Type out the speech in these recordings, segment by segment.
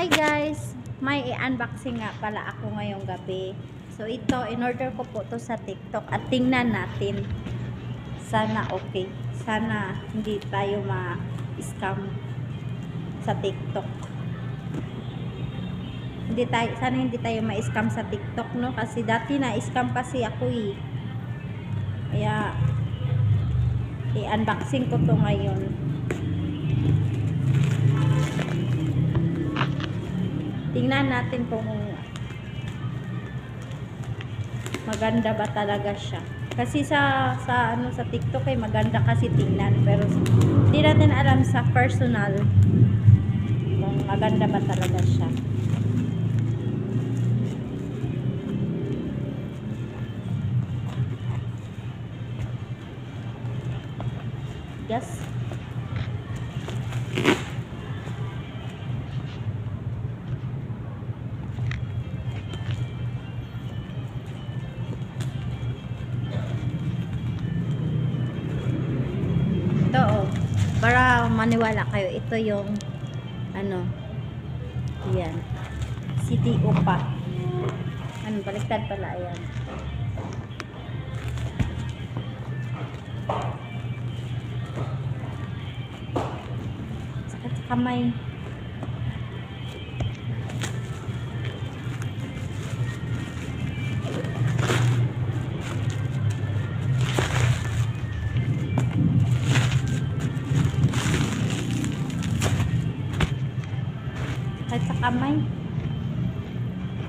Hi guys! May i-unboxing nga pala ako ngayong gabi. So ito, in-order ko po to sa TikTok at tingnan natin. Sana okay. Sana hindi tayo ma-scam sa TikTok. Hindi tayo, sana hindi tayo ma-scam sa TikTok, no? Kasi dati na-scam kasi ako eh. Kaya, i-unboxing ko to ngayon. Tingnan natin kung maganda ba talaga siya. Kasi sa sa ano sa TikTok ay maganda kasi tingnan pero hindi natin alam sa personal kung maganda ba talaga siya. Yes. Para maniwala kayo, ito yung ano. Yan. City Upa. Ano, baliktad pala ayan. Sakit sa kamay. Sakit sa kamay.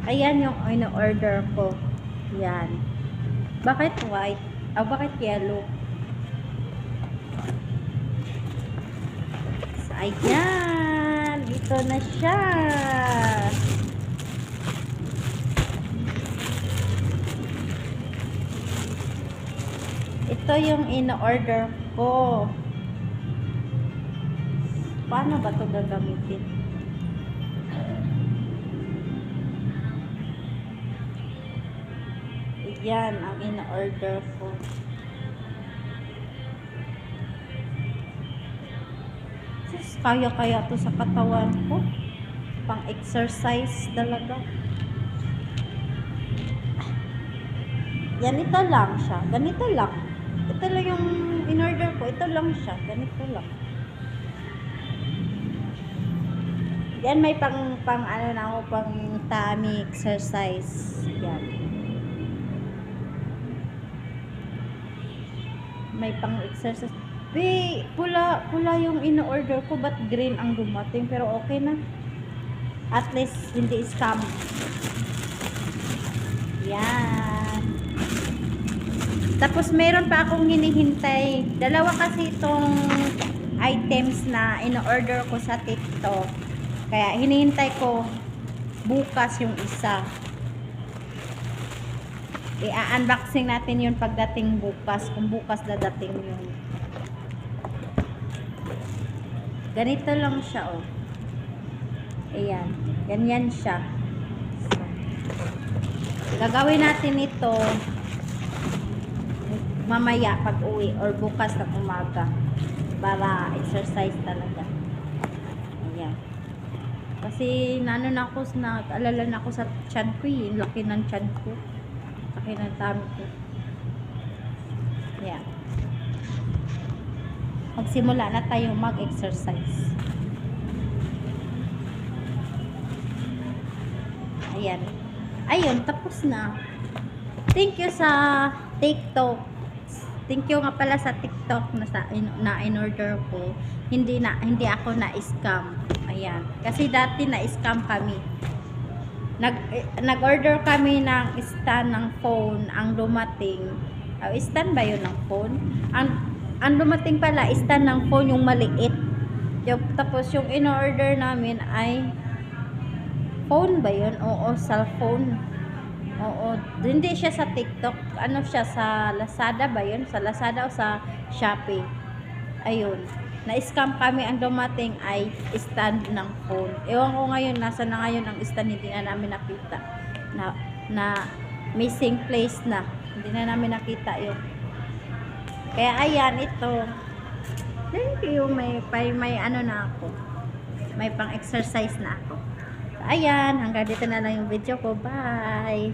Ayan yung in-order ko. Yan. Bakit white? Ah, bakit yellow? So, ayan. Dito na siya. Ito yung in-order ko. Paano ba ito gagamitin? Yan ang in-order ko. Sus, kaya-kaya to sa katawan ko. Pang exercise talaga. Yan, ito lang siya. Ganito lang. Ito lang yung in-order ko. Ito lang siya. Ganito lang. Yan, may pang, pang ano na ako, pang tummy exercise. Yan. May pang exercise. Be, pula, pula yung in-order ko, but green ang dumating. Pero okay na. At least, hindi scam. Yan. Tapos, meron pa akong hinihintay. Dalawa kasi itong items na in-order ko sa TikTok. Kaya, hinihintay ko bukas yung isa i-unboxing natin yun pagdating bukas kung bukas dadating yun. Ganito lang siya oh. Ayan ganyan siya. So, gagawin natin ito mamaya pag uwi or bukas ng umaga para exercise talaga. Ayan. Kasi naano na ako na alala na ako sa chan ko eh. Laki ng chan ko tummy ko. Yan. Magsimula na tayo mag-exercise. Ayan. Ayun, tapos na. Thank you sa TikTok. Thank you nga pala sa TikTok na sa in, na in-order ko. Hindi na hindi ako na-scam. Ayan. Kasi dati na-scam kami nag eh, nag-order kami ng stand ng phone ang dumating. Uh, stand ba yun ng phone? Ang ang dumating pala stand ng phone yung maliit. Yung, tapos yung in-order namin ay phone ba yun? Oo cellphone. Oo hindi siya sa TikTok. Ano siya sa Lazada ba yun? Sa Lazada o sa Shopee? Ayun na-scam kami ang dumating ay stand ng phone. Ewan ko ngayon, nasa na ngayon ang stand, hindi na namin nakita. Na, na missing place na. Hindi na namin nakita yun. Kaya ayan, ito. Thank you. May, may, may ano na ako. May pang exercise na ako. Ayan, hanggang dito na lang yung video ko. Bye!